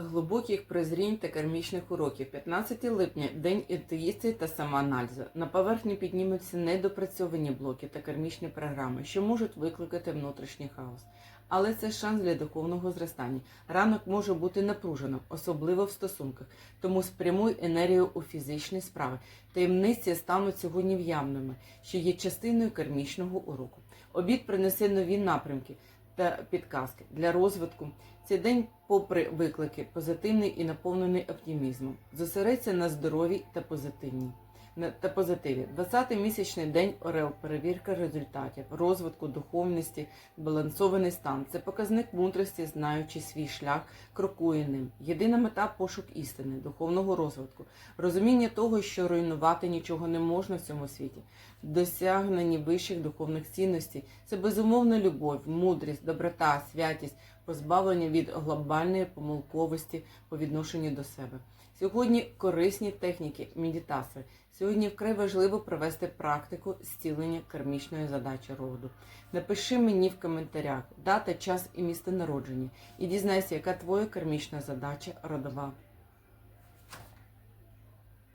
Глибоких прозрінь та кармічних уроків 15 липня день інтуїції та самоаналізу. На поверхні піднімуться недопрацьовані блоки та кармічні програми, що можуть викликати внутрішній хаос. Але це шанс для духовного зростання. Ранок може бути напруженим, особливо в стосунках, тому спрямуй енергію у фізичні справи. Таємниці стануть сьогодні в'явними, що є частиною кармічного уроку. Обід принесе нові напрямки та підказки для розвитку. Цей день, попри виклики, позитивний і наповнений оптимізмом. Зосередься на здоровій та позитивні. Та позитиві. 20-й місячний день Орел, перевірка результатів, розвитку духовності, балансований стан. Це показник мудрості, знаючи свій шлях, крокує ним. Єдина мета пошук істини, духовного розвитку, розуміння того, що руйнувати нічого не можна в цьому світі, досягнені вищих духовних цінностей. Це безумовна любов, мудрість, доброта, святість, позбавлення від глобальної помилковості по відношенню до себе. Сьогодні корисні техніки медитації. Сьогодні вкрай важливо провести практику зцілення кармічної задачі роду. Напиши мені в коментарях дата, час і місце народження і дізнайся, яка твоя кармічна задача родова.